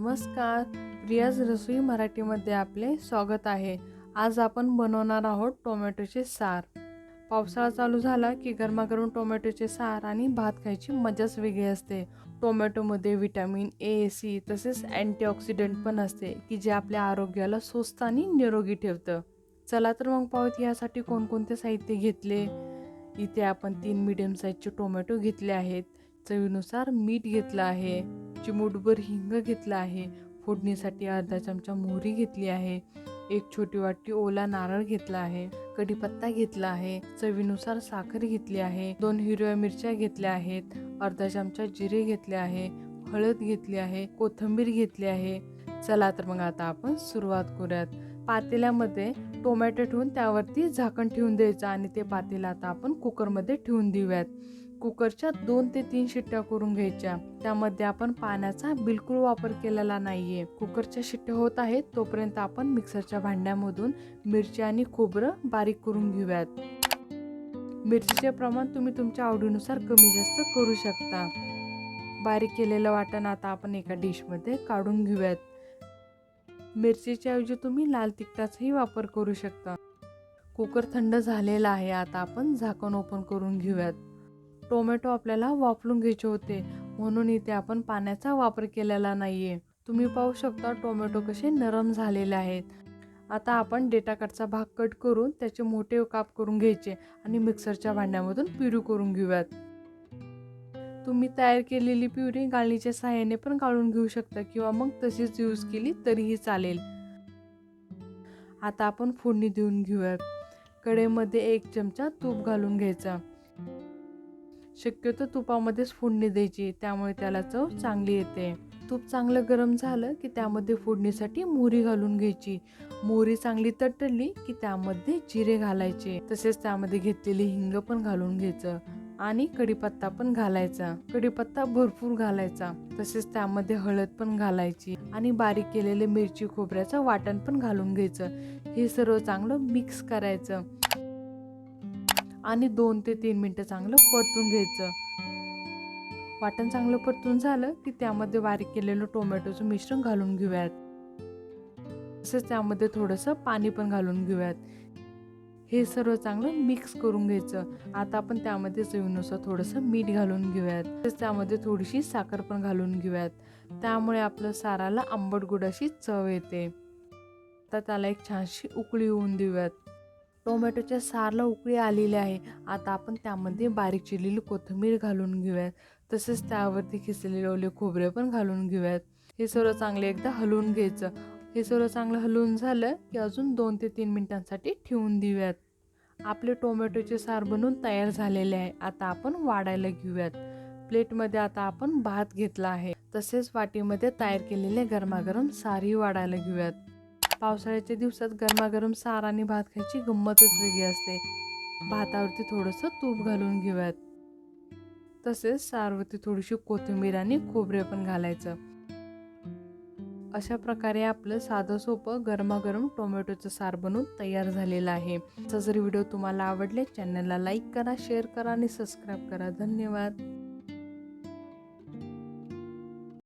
नमस्कार. प्रियाज रसोई मराठीमध्ये आपले स्वागत आहे. आज आपण बनवणार आहोत टोमॅटोचे सार. पावसाळा चालू झाला की गरमागरम टोमॅटोचे सार आणि भात खायची मजाच वेगळी असते. टोमॅटोमध्ये व्हिटॅमिन ए सी तसेच अँटीऑक्सिडंट पण असते की जे आपल्या आरोग्याला स्वस्त आणि निरोगी ठेवतं. चला तर मग पाहूत यासाठी कोणकोणते साहित्य घेतले. इथे आपण तीन मिडियम साईजचे टोमॅटो घेतले आहेत. चवीनुसार मीठ घेतलं आहे. चिमूटभर हिंग घेतला आहे. फोडणीसाठी अर्धा चमचा मोहरी घेतली आहे. एक छोटी वाटी ओला नारळ घेतला आहे. कढीपत्ता घेतला आहे. चवीनुसार साखर घेतली आहे. दोन हिरव्या मिरच्या घेतल्या आहेत. अर्धा चमचा जिरे घेतले आहे. हळद घेतली आहे. कोथिंबीर घेतली आहे. चला तर मग आता आपण सुरुवात करूयात. पातेल्यामध्ये टोमॅटो ठेवून त्यावरती झाकण ठेवून द्यायचं आणि ते पातेलं आता आपण कुकरमध्ये ठेवून देऊयात. कुकरच्या दोन ते तीन शिट्ट्या करून घ्यायच्या. त्यामध्ये आपण पाण्याचा बिलकुल वापर केलेला नाहीये. कुकरच्या शिट्ट्या होत आहेत तोपर्यंत आपण मिक्सरच्या भांड्यामधून मिरची आणि खोबरं बारीक करून घेऊयात. मिरचीचे प्रमाण तुम्ही तुमच्या आवडीनुसार कमी जास्त करू शकता. बारीक केलेलं वाटण आता आपण एका डिशमध्ये काढून घेऊयात. मिरचीच्या ऐवजी तुम्ही लाल तिखटाचाही वापर करू शकता. कुकर थंड झालेला आहे आता आपण झाकण ओपन करून घेऊयात. टोमॅटो आपल्याला वापरून घ्यायचे होते. म्हणून इथे आपण पाण्याचा वापर केलेला नाही आहे तुम्ही पाहू शकता टोमॅटो कसे नरम झालेले आहेत. आता आपण डेटा कटचा भाग कट करून त्याचे मोठे काप करून घ्यायचे आणि मिक्सरच्या भांड्यामधून प्युरी करून घेऊयात. तुम्ही तयार केलेली प्युरी गाळणीच्या सहाय्याने पण गाळून घेऊ शकता किंवा मग तशीच यूज केली तरीही चालेल. आता आपण फोडणी देऊन घेऊयात. कढईमध्ये एक चमचा तूप घालून घ्यायचा. शक्यतो तुपामध्येच फोडणी द्यायची त्यामुळे त्याला चव चांगली येते. तूप चांगलं गरम झालं की त्यामध्ये फोडणीसाठी मोहरी घालून घ्यायची. मोहरी चांगली तटली की त्यामध्ये जिरे घालायचे. तसेच त्यामध्ये घेतलेली हिंग पण घालून घ्यायचं आणि कढीपत्ता पण घालायचा. कढीपत्ता भरपूर घालायचा. तसेच त्यामध्ये हळद पण घालायची आणि बारीक केलेले मिरची खोबऱ्याचं वाटण पण घालून घ्यायचं. हे सर्व चांगलं मिक्स करायचं. आणि दोन ते तीन मिनटं चांगलं परतून घ्यायचं. वाटण चांगलं परतून झालं की त्यामध्ये बारीक केलेलं टोमॅटोचं मिश्रण घालून घेऊयात. तसेच त्यामध्ये थोडंसं पाणी पण घालून घेऊयात. हे सर्व चांगलं मिक्स करून घ्यायचं. आता आपण त्यामध्ये चवीनुसार थोडंसं मीठ घालून घेऊयात. तसेच त्यामध्ये थोडीशी साखर पण घालून घेऊयात. त्यामुळे आपलं साराला आंबट गोड अशी चव येते. आता त्याला एक छानशी उकळी होऊन देऊयात. टोमॅटोच्या सारला उकळी आलेली आहे. आता आपण त्यामध्ये बारीक चिरलेली कोथिंबीर घालून घेऊयात. तसेच त्यावरती खिसलेले ओले खोबरे पण घालून घेऊयात. हे सर्व चांगले एकदा हलवून घ्यायचं. हे सर्व चांगलं हलवून झालं की अजून दोन ते तीन मिनिटांसाठी ठेवून देऊयात. आपले टोमॅटोचे सार बनवून तयार झालेले आहे. आता आपण वाढायला घेऊयात. प्लेटमध्ये आता आपण भात घेतला आहे. तसेच वाटीमध्ये तयार केलेले गरमागरम सारही वाढायला घेऊयात. पावसाळ्याच्या दिवसात गरमागरम सार आणि भात खायची गंमतच वेगळी असते. भातावरती थोडंसं तूप घालून घेऊयात. तसेच सारवरती थोडीशी कोथिंबीर आणि खोबरे पण घालायचं. अशा प्रकारे आपलं साधं सोपं गरमागरम टोमॅटोचं सार बनवून तयार झालेलं आहे. जर व्हिडिओ तुम्हाला आवडले चॅनलला लाईक करा शेअर करा आणि सबस्क्राईब करा. धन्यवाद.